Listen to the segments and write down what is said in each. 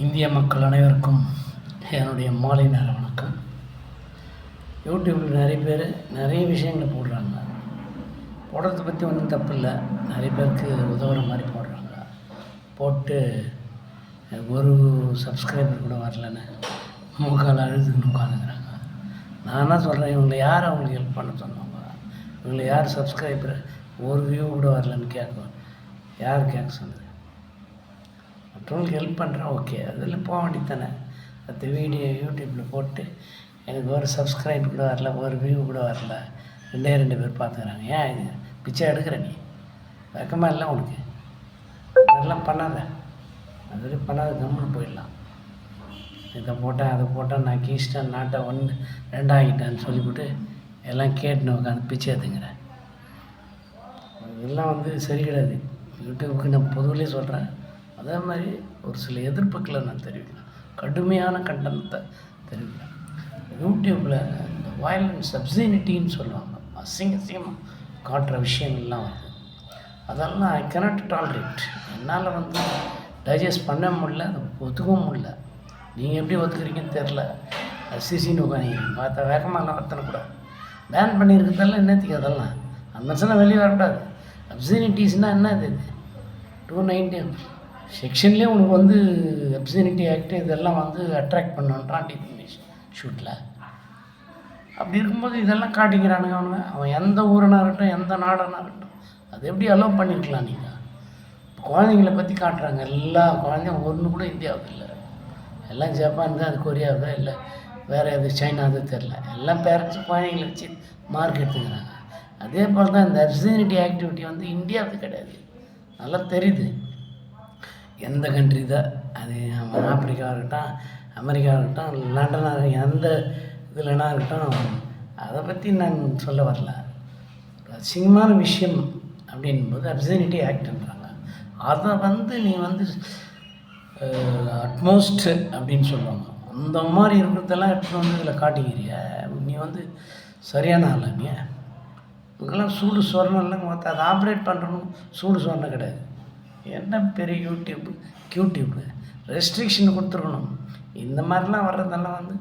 இந்திய மக்கள் அனைவருக்கும் என்னுடைய மாலை நேர வணக்கம். யூடியூப்பில் நிறைய பேர் நிறைய விஷயங்களை போடுறாங்க. போடுறத பற்றி ஒன்றும் தப்பு இல்லை நிறைய பேருக்கு உதவுற மாதிரி போடுறாங்க. போட்டு ஒரு சப்ஸ்கிரைபர் கூட வரலன்னு முகால் அழுதுன்னு உட்காந்துக்கிறாங்க. நான் என்ன சொல்கிறேன் இவங்களை யார் அவங்களுக்கு ஹெல்ப் பண்ண சொன்னாங்க? இவங்களை யார் சப்ஸ்கிரைபர் ஒரு வியூ கூட வரலன்னு கேட்கும் யார் கேட்க சொன்னது? மற்றவங்களுக்கு ஹெல்ப் பண்ணுறேன் ஓகே அதில் போக வேண்டியது தானே வீடியோ யூடியூப்பில் போட்டு எனக்கு ஒரு சப்ஸ்கிரைப் கூட வரல ஒரு வியூ கூட வரல. ரெண்டே ரெண்டு பேர் பார்த்துக்கிறாங்க ஏன் இது? பிச்சை எடுக்கிற நீ? வெக்கமாக இல்லை உனக்கு? அதெல்லாம் பண்ணாத. அது பண்ணாத கம்முன்னு போயிடலாம். இதை போட்டேன் அதை போட்டேன் நான் கீஸ்டன் நாட்டை ஒன்று ரெண்டாகிட்டேன்னு சொல்லிவிட்டு எல்லாம் கேட்டுன்னு உட்காந்து பிச்சை எடுத்துங்கிறேன் இதெல்லாம் வந்து சரி கிடையாது. யூடியூபுக்கு நான் பொதுவிலே சொல்கிறேன் அதே மாதிரி ஒரு சில எதிர்ப்புகளை நான் தெரிவிக்கிறேன். கடுமையான கண்டனத்தை தெரிவிக்கிறேன். யூடியூப்பில் இந்த வயலன்ஸ் சப்சினிட்டின்னு சொல்லுவாங்க. அசிங்க அசிங்கமாக காட்டுற விஷயங்கள்லாம் வருது. அதெல்லாம் ஐ கனாட் டாலரேட் என்னால் வந்து டைஜஸ்ட் பண்ண முடியல அதை ஒத்துக்கவும் முடில நீங்கள் எப்படி ஒத்துக்கிறீங்கன்னு தெரில சிசின்னு உட்காந்துக்கிறீங்க பார்த்தா வேகமாலாம் கூட. பேன் பண்ணியிருக்கிறதெல்லாம் என்னத்துக்கு அதெல்லாம்? அந்த மனுஷனை வெளியே வரக்கூடாது. அப்சினிட்டிஸ்னால் என்ன இது? டூ நைன்டி செக்ஷன்லேயே உனக்கு வந்து அப்சினிட்டி ஆக்ட் இதெல்லாம் வந்து அட்ராக்ட் பண்ணான்றான் டிஃபினேஷன் ஷூட்டில் அப்படி இருக்கும்போது இதெல்லாம் காட்டிக்கிறானுங்க அவனுங்க. அவன் எந்த ஊரனாக இருக்கட்டும் எந்த நாடனாக இருக்கட்டும் அது எப்படி அலோவ் பண்ணியிருக்கலாம் நீங்கள் குழந்தைங்கள பற்றி காட்டுறாங்க. எல்லா குழந்தையும் ஒன்று கூட இந்தியாவுக்கு இல்லை. எல்லாம் ஜப்பான் தான் அது கொரியாவுதா இல்லை வேறு எது சைனா அது தெரில எல்லாம் பேரண்ட்ஸ் குழந்தைங்கள வச்சு மார்க் எடுத்துக்கிறாங்க. அதே போல் தான் இந்த அப்சினிட்டி ஆக்டிவிட்டி வந்து இந்தியாவுக்கு கிடையாது. நல்லா தெரியுது. எந்த கண்ட்ரி தான் அது ஆப்பிரிக்காவாக இருக்கட்டும் அமெரிக்காவாக இருக்கட்டும் லண்டனாக இருக்கட்டும் எந்த இதுலனா இருக்கட்டும் அதை பற்றி நான் சொல்ல வரல. அசிங்கமான விஷயம் அப்படின்போது அப்சனிட்டி ஆக்ட்ன்றாங்க அதை வந்து நீ வந்து அட்மோஸ்ட் அப்படின்னு சொல்லுவாங்க. அந்த மாதிரி இருக்கிறதெல்லாம் எடுத்துகிட்டு வந்து இதில் காட்டிக்கிறிய? நீ வந்து சரியான ஆள் நீ. இதுக்கெல்லாம் சூடு சொரணம் இல்லைங்க மொத்தம் அதை ஆப்ரேட் பண்ணுறணும் சூடு சொரணம் கிடையாது. என்ன பெரிய யூடியூப் யூடியூப்பு ரெஸ்ட்ரிக்ஷன் கொடுத்துருக்கணும். இந்த மாதிரிலாம் வர்றதெல்லாம் வந்து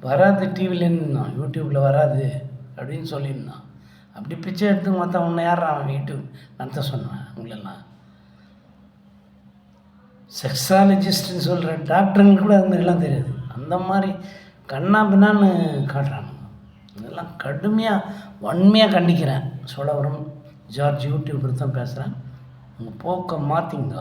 வராது டிவிலேன்னு யூடியூப்பில் வராது அப்படின்னு சொல்லியிருந்தான் அப்படி பிச்சை எடுத்து மொத்தம் உன்னை யார் அவன் யூடியூப் நடத்த சொன்னான் உங்களெல்லாம். செக்ஸாலஜிஸ்ட்னு சொல்கிற டாக்டருங்களுக்கு கூட அதுமாரிலாம் தெரியாது. அந்த மாதிரி கண்ணா பின்னான்னு காட்டுறாங்க. இதெல்லாம் கடுமையாக வன்மையாக கண்டிக்கிறேன். சோழபுரம் ஜார்ஜ் யூடியூபர் தான் பேசுகிறேன் உங்கள் போக்கை மாற்றிங்க